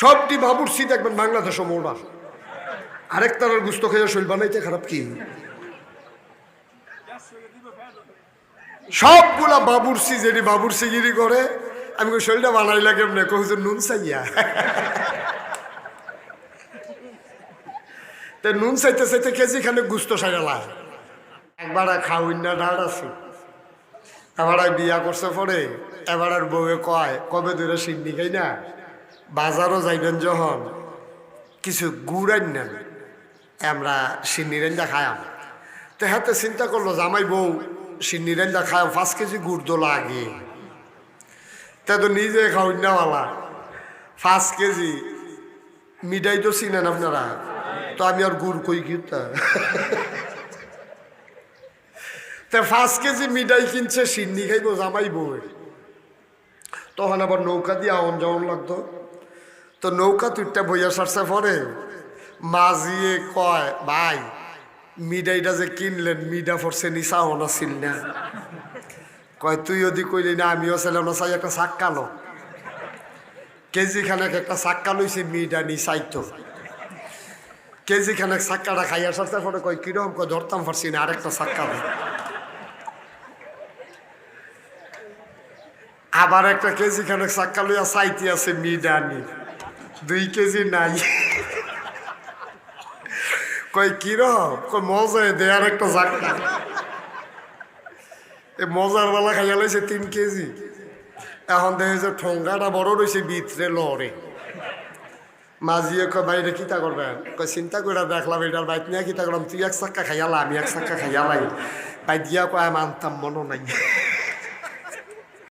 সবটি বাবুর বাবুরসি দেখবেন বাংলাদেশ মোড়া আরেক তারার গুস্ত খেয়ে শৈল বানাইতে খারাপ কি? সবগুলা বাবুরসি যেটি বাবুরসি গিরি করে, আমি শৈলটা বানাইলা কেমনে? কহুজন নুন চাইয়া। তে নুন চাইতে চাইতে কেজি খানে গুস্ত সাইরালা একবার খাউন না, ডাড় আছে। এবার বিয়া করছে পরে, এবার আর বউয়ে কয়, কবে ধরে সিন্নি খাই না? বাজারও যাইবেন যখন, কিছু গুড় আনেন আমরা সিন্নি রেঞ্জা খায়াম তো হাতে চিন্তা করল জামাই বউ সিন্নি রেঞ্জা খায়াম পাঁচ কেজি গুড় তো লাগে। তা তো নিজে খাওয়ান নাওয়ালা পাঁচ কেজি মিঠাই তো চিনেন আপনারা? তো আমি আর গুড় কই কিনতা তা? পাঁচ কেজি মিঠাই কিনছে, সিন্নি খাইব জামাই বউ। তখন আবার নৌকা দিয়ে আওন যাওয়ান লাগতো। তো নৌকা তুইটা বইয়া সারছে পরে? মাঝিয়ে কয়, ভাই, মিডাইটা যে কিনলেন, মিডা ফরছে নিচা হনা ছিল না কয়, তুই যদি কইলি না, আমিও ছিলাম না চাই একটা চাক্কালো কেজি খানেক একটা চাক্কা লইছে, মিডা নি চাইতো কেজি খানেক চাক্কাটা খাইয়া সারছে পরে কয়, কিরম কয়, ধরতাম পারছি না, আরেকটা চাক্কা দে আবার একটা কেজি খানেক চাক্কা লইয়া চাইতে আছে মিডা নি দুই কেজি নাই। কই কিরম কই মজা দে একটা চাক্কা এ মজার বেলা খাইয়া লাইছে তিন কেজি। এখন দেখে যে ঠোঙ্গাটা বড় রয়েছে ভিতরে লড়ে। মাঝিয়ে কয় বাইরে কিতা করবেন? কয়, চিন্তা করে দেখলাম, এটার বাইক নিয়ে কিতা করলাম, তুই এক চাক্কা খাইয়ালা আমি এক চাক্কা খাইয়ালাই বাই দিয়া কয়, আমি আনতাম মনে নাই।